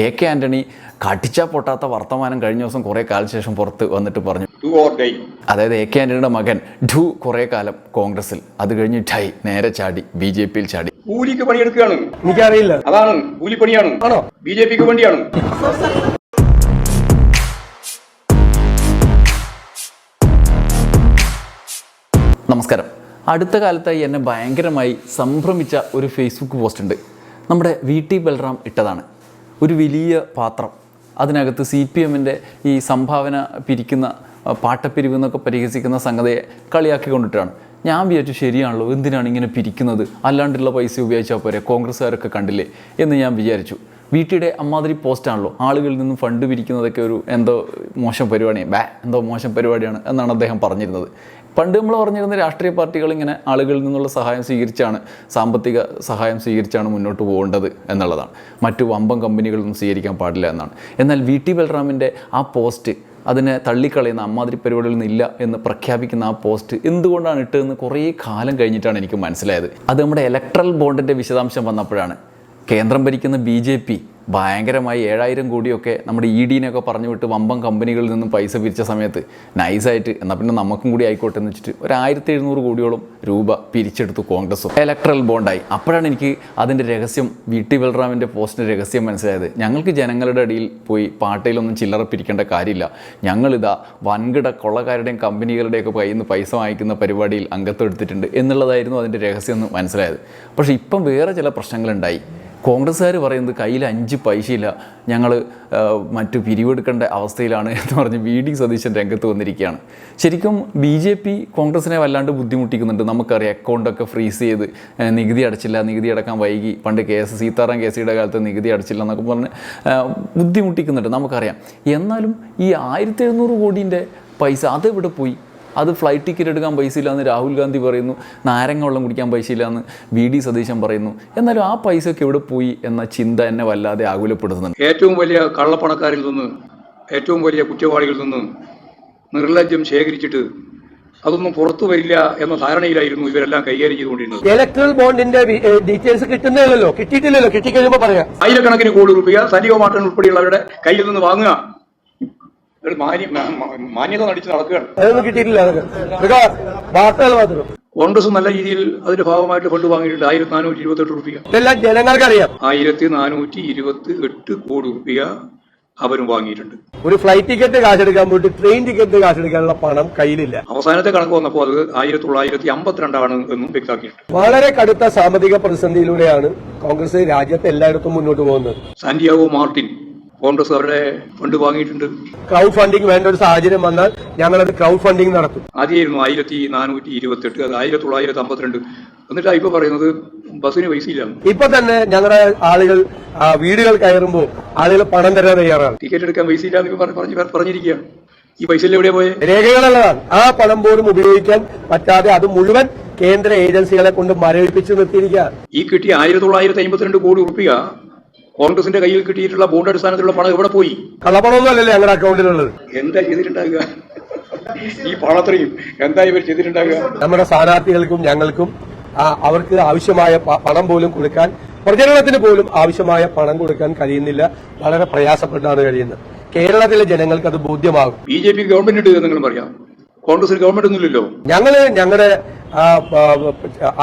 A K Antony കടിച്ചാൽ പൊട്ടാത്ത വർത്തമാനം കഴിഞ്ഞ ദിവസം കുറേ കാലം ശേഷം പുറത്ത് വന്നിട്ട് പറഞ്ഞു. ടു ഓർ ഡൈ അതായത് എ കെ ആന്റണിയുടെ മകൻ ഡു കുറേ കാലം കോൺഗ്രസിൽ. അത് കഴിഞ്ഞ് ഡൈ നേരെ ചാടി ബി ജെ പിയിൽ ചാടി. കൂലിക്ക് പണിയെടുക്കുകയാണ്. എനിക്കറിയില്ല. അതാണ് കൂലിപ്പണിയാണ്. ആണോ? ബി ജെ പിക്ക് വേണ്ടിയാണ്. നമസ്കാരം. അടുത്ത കാലത്തായി എന്നെ ഭയങ്കരമായി സംഭ്രമിച്ച ഒരു ഫേസ്ബുക്ക് പോസ്റ്റ് ഉണ്ട്. നമ്മുടെ വി ടി ബൽറാം ഇട്ടതാണ്. ഒരു വലിയ പാത്രം. അതിനകത്ത് സി പി എമ്മിന്റെ ഈ സംഭാവന പിരിക്കുന്ന പാട്ടപ്പിരിവ് എന്നൊക്കെ പരിഹസിക്കുന്ന സംഗതിയെ കളിയാക്കിക്കൊണ്ടിട്ടാണ്. ഞാൻ വിചാരിച്ചു ശരിയാണല്ലോ എന്തിനാണ് ഇങ്ങനെ പിരിക്കുന്നത്? അല്ലാണ്ടുള്ള പൈസ ഉപയോഗിച്ചാൽ പോരെ കോൺഗ്രസ്സുകാരൊക്കെ കണ്ടില്ലേ എന്ന് ഞാൻ വിചാരിച്ചു. വീട്ടിയുടെ അമ്മാതിരി പോസ്റ്റാണല്ലോ ആളുകളിൽ നിന്നും ഫണ്ട് പിരിക്കുന്നതൊക്കെ ഒരു എന്തോ മോശം പരിപാടിയാണ് ബാ എന്തോ മോശം പരിപാടിയാണ് എന്നാണ് അദ്ദേഹം പറഞ്ഞിരുന്നത്. പണ്ട് നമ്മൾ പറഞ്ഞിരുന്ന രാഷ്ട്രീയ പാർട്ടികൾ ഇങ്ങനെ ആളുകളിൽ നിന്നുള്ള സഹായം സ്വീകരിച്ചാണ് സാമ്പത്തിക സഹായം സ്വീകരിച്ചാണ് മുന്നോട്ട് പോകേണ്ടത് എന്നുള്ളതാണ്. മറ്റു വമ്പം കമ്പനികളൊന്നും സ്വീകരിക്കാൻ പാടില്ല എന്നാണ്. എന്നാൽ വി ടി ബൽറാമിന്റെ ആ പോസ്റ്റ് അതിനെ തള്ളിക്കളയുന്ന അമ്മാതിരി പരിപാടികളിൽ നിന്നില്ല എന്ന് പ്രഖ്യാപിക്കുന്ന ആ പോസ്റ്റ് എന്തുകൊണ്ടാണ് ഇട്ടതെന്ന് കുറേ കാലം കഴിഞ്ഞിട്ടാണ് എനിക്ക് മനസ്സിലായത്. അത് നമ്മുടെ ഇലക്ട്രൽ ബോണ്ടിന്റെ വിശദാംശം വന്നപ്പോഴാണ്. കേന്ദ്രം ഭരിക്കുന്ന ബി ജെ പി ഭയങ്കരമായി ഏഴായിരം കോടിയൊക്കെ നമ്മുടെ ഇ ഡിനെയൊക്കെ പറഞ്ഞു വിട്ട് വമ്പം കമ്പനികളിൽ നിന്നും പൈസ പിരിച്ച സമയത്ത് നൈസായിട്ട് എന്നാൽ പിന്നെ നമുക്കും കൂടി ആയിക്കോട്ടെ എന്ന് വെച്ചിട്ട് ഒരു ആയിരത്തി എഴുന്നൂറ് കോടിയോളം രൂപ പിരിച്ചെടുത്തു കോൺഗ്രസും. ഇലക്ട്രൽ ബോണ്ടായി അപ്പോഴാണ് എനിക്ക് അതിന്റെ രഹസ്യം വി ടി ബൽറാമിന്റെ പോസ്റ്റിന്റെ രഹസ്യം മനസ്സിലായത്. ഞങ്ങൾക്ക് ജനങ്ങളുടെ അടിയിൽ പോയി പാട്ടയിലൊന്നും ചില്ലറ പിരിക്കേണ്ട കാര്യമില്ല. ഞങ്ങളിതാ വൻകിട കൊള്ളക്കാരുടെയും കമ്പനികളുടെയൊക്കെ കയ്യിൽ നിന്ന് പൈസ വാങ്ങിക്കുന്ന പരിപാടിയിൽ അംഗത്വം എടുത്തിട്ടുണ്ട് എന്നുള്ളതായിരുന്നു അതിന്റെ രഹസ്യം എന്ന് മനസ്സിലായത്. പക്ഷേ ഇപ്പം വേറെ ചില പ്രശ്നങ്ങളുണ്ടായി. കോൺഗ്രസ്സുകാർ പറയുന്നത് കയ്യിൽ അഞ്ച് പൈസയില്ല. ഞങ്ങൾ മറ്റു പിരിവെടുക്കേണ്ട അവസ്ഥയിലാണ് എന്ന് പറഞ്ഞ് വി ഡി സതീശൻ രംഗത്ത് വന്നിരിക്കുകയാണ്. ശരിക്കും ബി ജെ പി കോൺഗ്രസിനെ വല്ലാണ്ട് ബുദ്ധിമുട്ടിക്കുന്നുണ്ട്. നമുക്കറിയാം അക്കൗണ്ടൊക്കെ ഫ്രീസ് ചെയ്ത് നികുതി അടച്ചില്ല നികുതി അടക്കാൻ വൈകി. പണ്ട് കെ എസ് സീതാറാം കെ സിയുടെ കാലത്ത് നികുതി അടച്ചില്ല എന്നൊക്കെ പറഞ്ഞ് ബുദ്ധിമുട്ടിക്കുന്നുണ്ട്. നമുക്കറിയാം. എന്നാലും ഈ ആയിരത്തി എഴുന്നൂറ് കോടീന്റെ പൈസ അതെവിടെ പോയി? അത് ഫ്ലൈറ്റ് ടിക്കറ്റ് എടുക്കാൻ പൈസ ഇല്ലാന്ന് രാഹുൽ ഗാന്ധി പറയുന്നു. നാരങ്ങ വെള്ളം കുടിക്കാൻ പൈസ ഇല്ലാന്ന് വി ഡി സതീശൻ പറയുന്നു. എന്നാലും ആ പൈസ ഒക്കെ എവിടെ പോയി എന്ന ചിന്ത എന്നെ വല്ലാതെ ആകുലപ്പെടുത്തുന്നുണ്ട്. ഏറ്റവും വലിയ കള്ളപ്പണക്കാരിൽ നിന്ന് ഏറ്റവും വലിയ കുറ്റവാളികളിൽ നിന്ന് നിർലജ്ജം ശേഖരിച്ചിട്ട് അതൊന്നും പുറത്തു വരില്ല എന്ന ധാരണയിലായിരുന്നു ഇവരെല്ലാം കൈകാര്യം ചെയ്തുകൊണ്ടിരുന്നത്. ഇലക്ട്രൽ ബോണ്ടിന്റെ ഡീറ്റെയിൽസ് കിട്ടുന്നില്ലല്ലോ കിട്ടിയിട്ടില്ലല്ലോ. കിട്ടിക്കഴിയുമ്പോൾ പറയാം. ആയിരക്കണക്കിന് കോടി രൂപ സലിയോ മാട്ടൻ ഉൾപ്പെടെയുള്ളവരുടെ കയ്യിൽ നിന്ന് വാങ്ങുക. ഒരു മാന്യത നടിച്ച് നടക്കുകയാണ്. അതൊന്നും കിട്ടിയിട്ടില്ല അതൊക്കെ? ഇതൊക്കെ വാർത്തകൾ മാത്രം. കോൺഗ്രസ് നല്ല രീതിയിൽ അതിന്റെ ഭാഗമായിട്ട് ഫണ്ട് വാങ്ങിയിട്ടുണ്ട് ആയിരത്തി നാനൂറ്റി ഇരുപത്തെട്ട് റുപ്യ ഇതെല്ലാം ജനങ്ങൾക്കറിയാം. ആയിരത്തി നാനൂറ്റി ഇരുപത്തി എട്ട് കോടി റുപ്യ അവരും വാങ്ങിയിട്ടുണ്ട്. ഒരു ഫ്ലൈറ്റ് ടിക്കറ്റ് കാശെടുക്കാൻ പോയിട്ട് ട്രെയിൻ ടിക്കറ്റ് കാശെടുക്കാനുള്ള പണം കയ്യിലില്ല. അവസാനത്തെ കണക്ക് വന്നപ്പോൾ അത് ആയിരത്തി തൊള്ളായിരത്തി അമ്പത്തിരണ്ടാണ് എന്നും വ്യക്തമാക്കിയിട്ടുണ്ട്. വളരെ കടുത്ത സാമ്പത്തിക പ്രതിസന്ധിയിലൂടെയാണ് കോൺഗ്രസ് രാജ്യത്ത് എല്ലായിടത്തും മുന്നോട്ട് പോകുന്നത്. സാന്റിയാഗോ മാർട്ടിൻ കോൺഗ്രസ് അവരുടെ ഫണ്ട് വാങ്ങിയിട്ടുണ്ട്. ക്രൗഡ് ഫണ്ടിംഗ് വേണ്ട ഒരു സാഹചര്യം വന്നാൽ ഞങ്ങളത് ക്രൗഡ് ഫണ്ടിങ് നടത്തും. ആദ്യമായിരുന്നു ആയിരത്തി നാനൂറ്റി ഇരുപത്തി എട്ട് അത് ആയിരത്തി തൊള്ളായിരത്തി അമ്പത്തിരണ്ട് എന്നിട്ടാ ഇപ്പൊ പറയുന്നത് ബസ്സിന് പൈസ ഇല്ല ഇപ്പൊ തന്നെ ഞങ്ങളുടെ ആളുകൾ വീടുകൾ കയറുമ്പോൾ ആളുകൾ പണം തരാൻ തയ്യാറാണ്. ടിക്കറ്റ് എടുക്കാൻ പൈസ എന്ന് പറഞ്ഞു പറഞ്ഞ് പറഞ്ഞിരിക്കുകയാണ്. ഈ പൈസ എവിടെയാ പോയെ? രേഖകളുള്ളതാണ്. ആ പണം പോലും ഉപയോഗിക്കാൻ പറ്റാതെ അത് മുഴുവൻ കേന്ദ്ര ഏജൻസികളെ കൊണ്ട് മരവിപ്പിച്ച് നിർത്തിയിരിക്കുക ഈ കിട്ടിയ ആയിരത്തി തൊള്ളായിരത്തി അമ്പത്തിരണ്ട് കോടി റുപ്യ കോൺഗ്രസിന്റെ കയ്യിൽ കിട്ടിയിട്ടുള്ള ബോണ്ട് അടിസ്ഥാനത്തിലുള്ള പണം എവിടെ പോയി? കള്ളപ്പണമൊന്നുമല്ലല്ലോ ഞങ്ങളുടെ അക്കൗണ്ടിലുള്ളത് എന്താ ചെയ്തിട്ടുണ്ടാകുക ഈ പണത്രയും എന്താ ഇവർ ചെയ്തിട്ടുണ്ടാകുക നമ്മുടെ സ്ഥാനാർത്ഥികൾക്കും ഞങ്ങൾക്കും അവർക്ക് ആവശ്യമായ പണം പോലും കൊടുക്കാൻ പ്രചരണത്തിന് പോലും ആവശ്യമായ പണം കൊടുക്കാൻ കഴിയുന്നില്ല. വളരെ പ്രയാസപ്പെട്ടാണ് കഴിയുന്നത്. കേരളത്തിലെ ജനങ്ങൾക്ക് അത് ബോധ്യമാകും. ബി ജെ പി ഗവൺമെന്റ് ഇട്ട് നിങ്ങൾ പറയാം? കോൺഗ്രസിന് ഗവൺമെന്റ് ഒന്നുമില്ലല്ലോ ഞങ്ങൾ ഞങ്ങളുടെ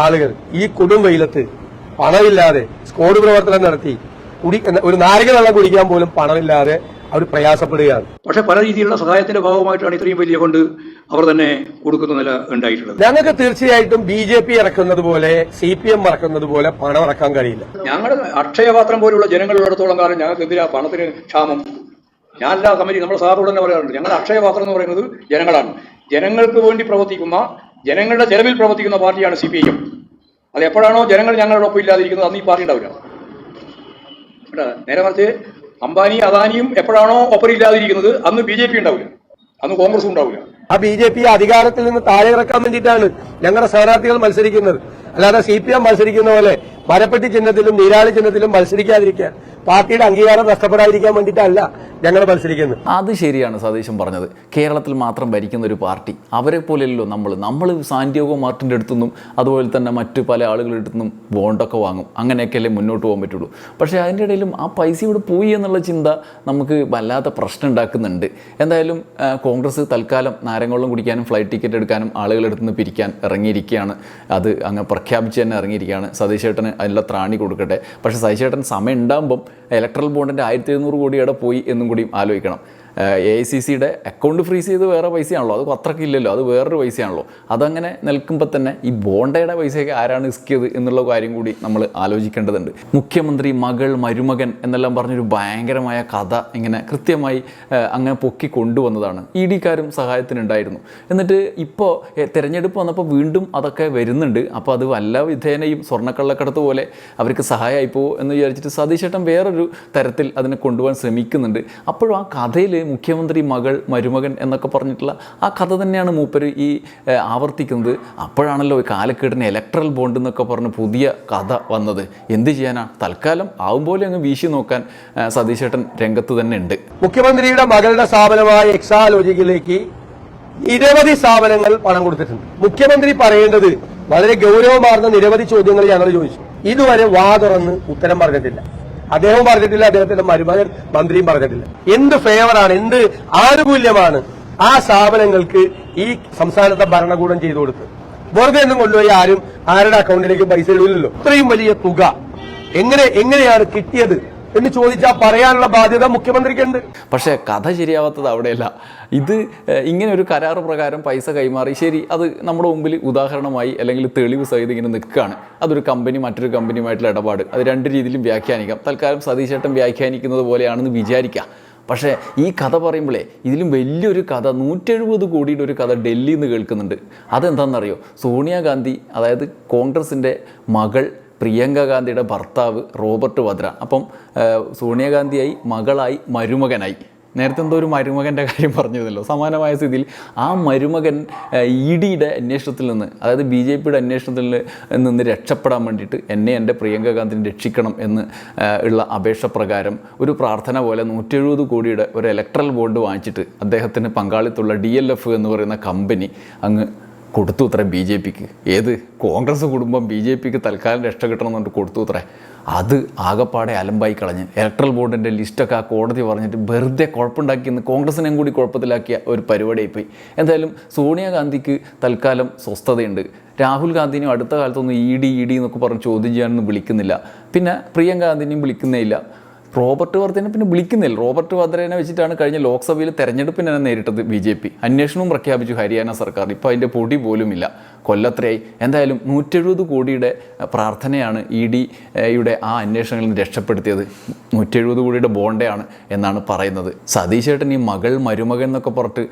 ആളുകൾ ഈ കൊടും വെയിലത്ത് പണമില്ലാതെ സ്കോഡ് പ്രവർത്തനം നടത്തി കുടി ഒരു നാരക വെള്ളം കുടിക്കാൻ പോലും പണമില്ലാതെ അവർ പ്രയാസപ്പെടുകയാണ്. പക്ഷെ പല രീതിയിലുള്ള സഹായത്തിന്റെ ഭാഗമായിട്ടാണ് ഇത്രയും വലിയ കൊണ്ട് അവർ തന്നെ കൊടുക്കുന്ന നില ഉണ്ടായിട്ടുള്ളത്. ഞങ്ങൾക്ക് തീർച്ചയായിട്ടും ബി ജെ പി ഇറക്കുന്നത് പോലെ സി പി എം ഇറക്കുന്നത് പോലെ പണം ഇറക്കാൻ കഴിയില്ല. ഞങ്ങളുടെ അക്ഷയപാത്രം പോലുള്ള ജനങ്ങളുള്ളിടത്തോളം കാലം ഞങ്ങൾക്ക് എന്തിനാ പണത്തിന് ക്ഷാമം. ഞാൻ എല്ലാ കമ്മിറ്റി നമ്മുടെ സാറോട് തന്നെ പറയാറുണ്ട്. ഞങ്ങളുടെ അക്ഷയപാത്രം എന്ന് പറയുന്നത് ജനങ്ങളാണ്. ജനങ്ങൾക്ക് വേണ്ടി പ്രവർത്തിക്കുന്ന ജനങ്ങളുടെ ചെലവിൽ പ്രവർത്തിക്കുന്ന പാർട്ടിയാണ് സി പി ഐ എം. അത് എപ്പോഴാണോ ജനങ്ങൾ ഞങ്ങളുടെ ഒപ്പം ഇല്ലാതിരിക്കുന്നത് അന്ന് ഈ പാർട്ടി ഉണ്ടാവില്ല? നേരെ മറിച്ച് അംബാനി അദാനിയും എപ്പോഴാണോ ഒപ്പം ഇല്ലാതിരിക്കുന്നത് അന്ന് ബി ജെ പി ഉണ്ടാവില്ല. അന്ന് കോൺഗ്രസ് ഉണ്ടാവില്ല. ആ ബി ജെ പി അധികാരത്തിൽ നിന്ന് താഴെ ഇറക്കാൻ വേണ്ടിയിട്ടാണ് ഞങ്ങളുടെ സ്ഥാനാർത്ഥികൾ മത്സരിക്കുന്നത്. അല്ലാതെ സി പി എം മത്സരിക്കുന്ന പോലെ മരപ്പെട്ടി ചിഹ്നത്തിലും നീരാളി ചിഹ്നത്തിലും മത്സരിക്കാതിരിക്കാൻ പാർട്ടിയുടെ അംഗീകാരം നഷ്ടപ്പെടാതിരിക്കാൻ വേണ്ടിയിട്ടല്ല ഞങ്ങൾ മത്സരിക്കുന്നത് അത് ശരിയാണ് സതീശൻ പറഞ്ഞത്. കേരളത്തിൽ മാത്രം ഭരിക്കുന്ന ഒരു പാർട്ടി അവരെ പോലെയല്ലോ നമ്മൾ നമ്മൾ സാന്റിയോഗോ മാർട്ടിന്റെ അടുത്തുനിന്നും അതുപോലെ തന്നെ മറ്റു പല ആളുകളുടെ അടുത്തുനിന്നും ബോണ്ടൊക്കെ വാങ്ങും. അങ്ങനെയൊക്കെയല്ലേ മുന്നോട്ട് പോകാൻ പറ്റുള്ളൂ. പക്ഷേ അതിന്റെ ഇടയിലും ആ പൈസ ഇവിടെ പോയി എന്നുള്ള ചിന്ത നമുക്ക് വല്ലാത്ത പ്രശ്നം ഉണ്ടാക്കുന്നുണ്ട്. എന്തായാലും കോൺഗ്രസ് തൽക്കാലം നാരങ്ങളും കുടിക്കാനും ഫ്ലൈറ്റ് ടിക്കറ്റ് എടുക്കാനും ആളുകളുടെ അടുത്ത് നിന്ന് പിരിക്കാൻ ഇറങ്ങിയിരിക്കുകയാണ്. അത് അങ്ങ് പ്രഖ്യാപിച്ച് തന്നെ ഇറങ്ങിയിരിക്കുകയാണ്. സതീശേട്ടന് അതിനുള്ള ത്രാണി കൊടുക്കട്ടെ. പക്ഷേ സതീശേട്ടൻ സമയം ഉണ്ടാകുമ്പം ഇലക്ട്രൽ ബോണ്ടിന്റെ ആയിരത്തി എഴുന്നൂറ് കോടി പോയി എന്നും കൂടി ആലോചിക്കണം. എ ഐ സി സിയുടെ അക്കൗണ്ട് ഫ്രീസ് ചെയ്ത് വേറെ പൈസയാണല്ലോ. അത് അത്രയ്ക്ക് ഇല്ലല്ലോ അത് വേറൊരു പൈസയാണല്ലോ. അതങ്ങനെ നിൽക്കുമ്പോൾ തന്നെ ഈ ബോണ്ടയുടെ പൈസയൊക്കെ ആരാണ് ഇസ്ക്കിയത് എന്നുള്ള കാര്യം കൂടി നമ്മൾ ആലോചിക്കേണ്ടതുണ്ട്. മുഖ്യമന്ത്രി മകൾ മരുമകൻ എന്നെല്ലാം പറഞ്ഞൊരു ഭയങ്കരമായ കഥ ഇങ്ങനെ കൃത്യമായി അങ്ങനെ പൊക്കി കൊണ്ടുവന്നതാണ്. ഇ ഡിക്കാരും സഹായത്തിനുണ്ടായിരുന്നു. എന്നിട്ട് ഇപ്പോൾ തിരഞ്ഞെടുപ്പ് വന്നപ്പോൾ വീണ്ടും അതൊക്കെ വരുന്നുണ്ട്. അപ്പോൾ അത് വല്ല വിധേനയും സ്വർണക്കള്ളക്കടത്ത് പോലെ അവർക്ക് സഹായമായി പോകുമോ എന്ന് വിചാരിച്ചിട്ട് സതീശേട്ടൻ വേറൊരു തരത്തിൽ അതിനെ കൊണ്ടുപോകാൻ ശ്രമിക്കുന്നുണ്ട്. അപ്പോഴും ആ കഥയിൽ മുഖ്യമന്ത്രി മകൾ മരുമകൻ എന്നൊക്കെ പറഞ്ഞിട്ടുള്ള ആ കഥ തന്നെയാണ് മൂപ്പർ ഈ ആവർത്തിക്കുന്നത്. അപ്പോഴാണല്ലോ കാലക്കേടിന് ഇലക്ട്രൽ ബോണ്ട് എന്നൊക്കെ പറഞ്ഞ് പുതിയ കഥ വന്നത്. എന്ത് ചെയ്യാനാണ് തൽക്കാലം ആവും പോലെ അങ്ങ് വീശി നോക്കാൻ സതീശേട്ടൻ രംഗത്ത് തന്നെ ഉണ്ട്. മുഖ്യമന്ത്രിയുടെ മകളുടെ സ്ഥാപനമായ എക്സാലോജിക്കിലേക്ക് നിരവധി സ്ഥാപനങ്ങൾ പണം കൊടുത്തിട്ടുണ്ട്. മുഖ്യമന്ത്രി പറയേണ്ടത് വളരെ ഗൗരവമാർന്ന നിരവധി ചോദ്യങ്ങൾ ഞങ്ങൾ ചോദിച്ചു. ഇതുവരെ വാ തുറന്ന് ഉത്തരം പറഞ്ഞിട്ടില്ല. അദ്ദേഹം പറഞ്ഞിട്ടില്ല അദ്ദേഹത്തിന്റെ മരുമകൻ മന്ത്രിയും പറഞ്ഞിട്ടില്ല. എന്ത് ഫേവറാണ് എന്ത് ആനുകൂല്യമാണ് ആ സ്ഥാപനങ്ങൾക്ക് ഈ സംസ്ഥാനത്തെ ഭരണകൂടം ചെയ്തു കൊടുത്തത്? വെറുതെ ഒന്നും കൊണ്ടുപോയി ആരും ആരുടെ അക്കൗണ്ടിലേക്ക് പൈസ ഇടില്ലല്ലോ ഇത്രയും വലിയ തുക എങ്ങനെ എങ്ങനെയാണ് കിട്ടിയത്? എന്ന് ചോദിച്ചാൽ പറയാനുള്ള ബാധ്യത മുഖ്യമന്ത്രിക്കുണ്ട്. പക്ഷേ കഥ ശരിയാവാത്തത് അവിടെയല്ല. ഇത് ഇങ്ങനെ ഒരു കരാർ പ്രകാരം പൈസ കൈമാറി ശരി അത് നമ്മുടെ മുമ്പിൽ ഉദാഹരണമായി അല്ലെങ്കിൽ തെളിവ് സഹിതം ഇങ്ങനെ നിൽക്കുകയാണ്. അതൊരു കമ്പനി മറ്റൊരു കമ്പനിയുമായിട്ടുള്ള ഇടപാട്. അത് രണ്ട് രീതിയിലും വ്യാഖ്യാനിക്കാം. തൽക്കാലം സതീശേട്ടൻ വ്യാഖ്യാനിക്കുന്നത് പോലെയാണെന്ന് വിചാരിക്കാം. പക്ഷേ ഈ കഥ പറയുമ്പോഴേ ഇതിലും വലിയൊരു കഥ നൂറ്റെഴുപത് കോടിയുടെ ഒരു കഥ ഡൽഹിയിൽ നിന്ന് കേൾക്കുന്നുണ്ട്. അതെന്താണെന്നറിയോ സോണിയാഗാന്ധി അതായത് കോൺഗ്രസിന്റെ മകൾ പ്രിയങ്ക ഗാന്ധിയുടെ ഭർത്താവ് റോബർട്ട് വദ്ര. അപ്പം സോണിയാഗാന്ധിയായി മകളായി മരുമകനായി. നേരത്തെ എന്തോ ഒരു മരുമകന്റെ കാര്യം പറഞ്ഞതല്ലോ സമാനമായ സ്ഥിതിയിൽ ആ മരുമകൻ ഇ ഡിയുടെ അന്വേഷണത്തിൽ നിന്ന് അതായത് ബി ജെ പിയുടെ അന്വേഷണത്തിൽ നിന്ന് രക്ഷപ്പെടാൻ വേണ്ടിയിട്ട് എന്നെ എന്റെ പ്രിയങ്ക ഗാന്ധിനെ രക്ഷിക്കണം എന്ന് ഉള്ള അപേക്ഷ പ്രകാരം ഒരു പ്രാർത്ഥന പോലെ നൂറ്റെഴുപത് കോടിയുടെ ഒരു ഇലക്ട്രൽ ബോണ്ട് വാങ്ങിച്ചിട്ട് അദ്ദേഹത്തിന് പങ്കാളിത്തമുള്ള ഡി എൽ എഫ് എന്ന് പറയുന്ന കമ്പനി അങ്ങ് കൊടുത്തു ഉത്തരം ബി ജെ പിക്ക്. ഏത് കോൺഗ്രസ് കുടുംബം ബി ജെ പിക്ക് തൽക്കാലം രക്ഷ കിട്ടണം എന്ന് കൊടുത്തു അത്രേ അത് ആകപ്പാടെ അലമ്പായി കളഞ്ഞ്. ഇലക്ട്രൽ ബോർഡിന്റെ ലിസ്റ്റൊക്കെ ആ കോടതി പറഞ്ഞിട്ട് വെറുതെ കുഴപ്പമുണ്ടാക്കിയെന്ന് കോൺഗ്രസിനെയും കൂടി കുഴപ്പത്തിലാക്കിയ ഒരു പരിപാടിയായിപ്പോയി. എന്തായാലും സോണിയാഗാന്ധിക്ക് തൽക്കാലം സ്വസ്ഥതയുണ്ട്. രാഹുൽ ഗാന്ധിനെയും അടുത്ത കാലത്തൊന്നും ഇ ഡി ഇ ഡി എന്നൊക്കെ പറഞ്ഞ് ചോദ്യം ചെയ്യാനൊന്നും വിളിക്കുന്നില്ല. പിന്നെ പ്രിയങ്ക വിളിക്കുന്നേ ഇല്ല. റോബർട്ട് വർദ്ധനെ പിന്നെ വിളിക്കുന്നില്ല. റോബർട്ട് വർദ്ധനെ വെച്ചിട്ടാണ് കഴിഞ്ഞ ലോക്സഭയിൽ തെരഞ്ഞെടുപ്പിന് നേരിട്ടത് ബി ജെ പി. അന്വേഷണവും പ്രഖ്യാപിച്ചു ഹരിയാന സർക്കാർ. ഇപ്പോൾ അതിന്റെ പൊടി പോലും പോലുമില്ല കൊല്ലത്രയായി. എന്തായാലും നൂറ്റെഴുപത് കോടിയുടെ പ്രാർത്ഥനയാണ് ഇ ഡി യുടെ ആ അന്വേഷണങ്ങളിൽ നിന്ന് രക്ഷപ്പെടുത്തിയത്. നൂറ്റെഴുപത് കോടിയുടെ ബോണ്ടയാണ് എന്നാണ് പറയുന്നത്. സതീശേട്ടൻ ഈ മകൾ മരുമകൻ എന്നൊക്കെ പുറത്ത്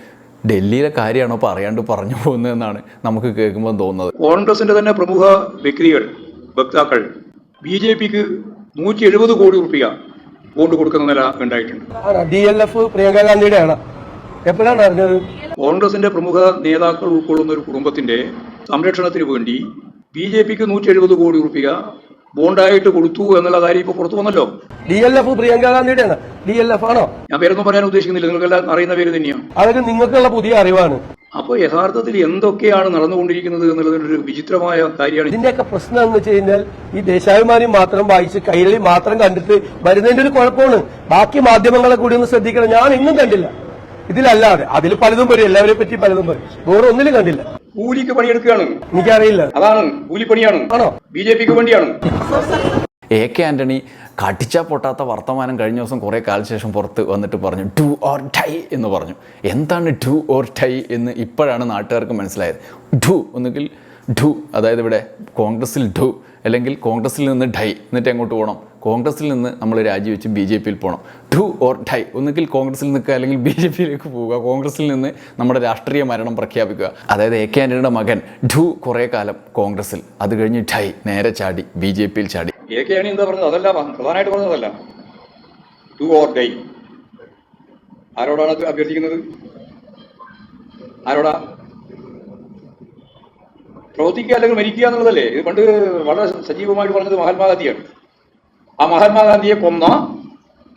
ഡൽഹിയിലെ കാര്യമാണോ പറയാണ്ട് പറഞ്ഞു പോകുന്നതെന്നാണ് നമുക്ക് കേൾക്കുമ്പോൾ തോന്നുന്നത്. കോൺഗ്രസിന്റെ തന്നെ പ്രമുഖ വ്യക്തികൾ വക്താക്കൾ ബി ജെ പിക്ക് നൂറ്റി എഴുപത് കോടി റുപ്യ ബോണ്ട് കൊടുക്കുന്ന നില ഉണ്ടായിട്ടുണ്ട്. ഡി എൽ എഫ് പ്രിയങ്ക എപ്പോഴാണ് അറിഞ്ഞത്? കോൺഗ്രസിന്റെ പ്രമുഖ നേതാക്കൾ ഉൾക്കൊള്ളുന്ന ഒരു കുടുംബത്തിന്റെ സംരക്ഷണത്തിന് വേണ്ടി ബി ജെ പിക്ക് നൂറ്റി എഴുപത് കോടി റുപ്യ ബോണ്ടായിട്ട് കൊടുത്തു എന്നുള്ള കാര്യം ഇപ്പൊ പുറത്തു വന്നല്ലോ. D L F Priyanka D L F ആണോ? ഞാൻ പേരൊന്നും പറയാൻ ഉദ്ദേശിക്കുന്നില്ല. നിങ്ങൾക്കെല്ലാം അറിയുന്ന പേര് തന്നെയാണ് അതൊക്കെ നിങ്ങൾക്കുള്ള പുതിയ അറിവാണ്. അപ്പോൾ യഥാർത്ഥത്തിൽ എന്തൊക്കെയാണ് നടന്നുകൊണ്ടിരിക്കുന്നത് എന്നുള്ളതിനൊരു വിചിത്രമായ കാര്യമാണ്. ഇതിന്റെയൊക്കെ പ്രശ്നം എന്ന് വെച്ച് കഴിഞ്ഞാൽ ഈ ദേശാഭിമാനി മാത്രം വായിച്ച് കൈരളി മാത്രം കണ്ടിട്ട് വരുന്നതിന്റെ ഒരു കുഴപ്പമാണ്. ബാക്കി മാധ്യമങ്ങളെ കൂടി ഒന്ന് ശ്രദ്ധിക്കണം. ഞാൻ ഇന്നും കണ്ടില്ല. ഇതിലല്ലാതെ. അതിൽ പലതും വരും. എല്ലാവരെ പറ്റി പലതും വരും. വേറെ ഒന്നിലും കണ്ടില്ല. കൂലിക്ക് പണിയെടുക്കുകയാണ്. എനിക്കറിയില്ല. അതാണ് കൂലിപ്പണിയാണ്. ആണോ? ബി ജെ പിക്ക് വേണ്ടിയാണ്. എ കെ ആന്റണി കടിച്ചാൽ പൊട്ടാത്ത വർത്തമാനം കഴിഞ്ഞ ദിവസം കുറേ കാലശേഷം ശേഷം പുറത്ത് വന്നിട്ട് പറഞ്ഞു ടു ഓർ ടൈ എന്ന് പറഞ്ഞു. എന്താണ് ടു ഓർ ടൈ എന്ന് ഇപ്പോഴാണ് നാട്ടുകാർക്ക് മനസ്സിലായത്. ഡു ഒന്നുകിൽ ഡു അതായത് ഇവിടെ കോൺഗ്രസിൽ ഡു അല്ലെങ്കിൽ കോൺഗ്രസിൽ നിന്ന് ഡൈ എന്നിട്ട് എങ്ങോട്ട് പോകണം? കോൺഗ്രസിൽ നിന്ന് നമ്മൾ രാജിവെച്ച് ബി ജെ പിയിൽ പോകണം. ഡു ഓർ ഡൈ ഒന്നുകിൽ കോൺഗ്രസിൽ നിൽക്കുക അല്ലെങ്കിൽ ബി ജെ പിയിലേക്ക് പോവുക. കോൺഗ്രസിൽ നിന്ന് നമ്മുടെ രാഷ്ട്രീയ മരണം പ്രഖ്യാപിക്കുക. അതായത് എ കെ ആന്റണിയുടെ മകൻ ഡു കുറേ കാലം കോൺഗ്രസിൽ അത് കഴിഞ്ഞ് ഡൈ നേരെ ചാടി ബി ജെ പിയിൽ ചാടി. എ കെ ആണ് എന്താ പറഞ്ഞത്? അതല്ല പ്രധാനമായിട്ട് പറഞ്ഞതല്ല ടു ഓർ ഡൈ ആരോടാണ് അഭ്യർത്ഥിക്കുന്നത്? ആരോടാ? പ്രവർത്തിക്കുക അല്ലെങ്കിൽ മരിക്കുക എന്നുള്ളതല്ലേ? ഇത് പണ്ട് വളരെ സജീവമായിട്ട് പറഞ്ഞത് മഹാത്മാഗാന്ധിയാണ്. ആ മഹാത്മാഗാന്ധിയെ കൊന്ന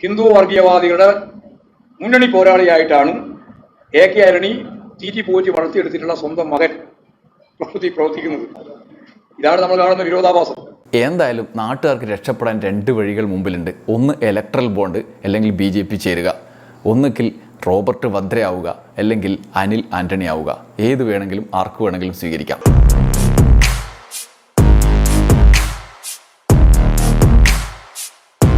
ഹിന്ദു വർഗീയവാദികളുടെ മുന്നണി പോരാളിയായിട്ടാണ് എ കെ അരണി തീറ്റി പോറ്റി വളർത്തിയെടുത്തിട്ടുള്ള സ്വന്തം മകൻ പ്രവൃത്തി പ്രവർത്തിക്കുന്നത്. ഇതാണ് നമ്മൾ കാണുന്ന വിരോധാഭാസം. എന്തായാലും നാട്ടുകാർക്ക് രക്ഷപ്പെടാൻ രണ്ട് വഴികൾ മുമ്പിലുണ്ട്. ഒന്ന് ഇലക്ട്രൽ ബോണ്ട് അല്ലെങ്കിൽ ബി ജെ പി ചേരുക. ഒന്നുകിൽ റോബർട്ട് വദ്രയാവുക അല്ലെങ്കിൽ അനിൽ ആന്റണി ആവുക ഏത് വേണമെങ്കിലും ആർക്ക് വേണമെങ്കിലും സ്വീകരിക്കാം.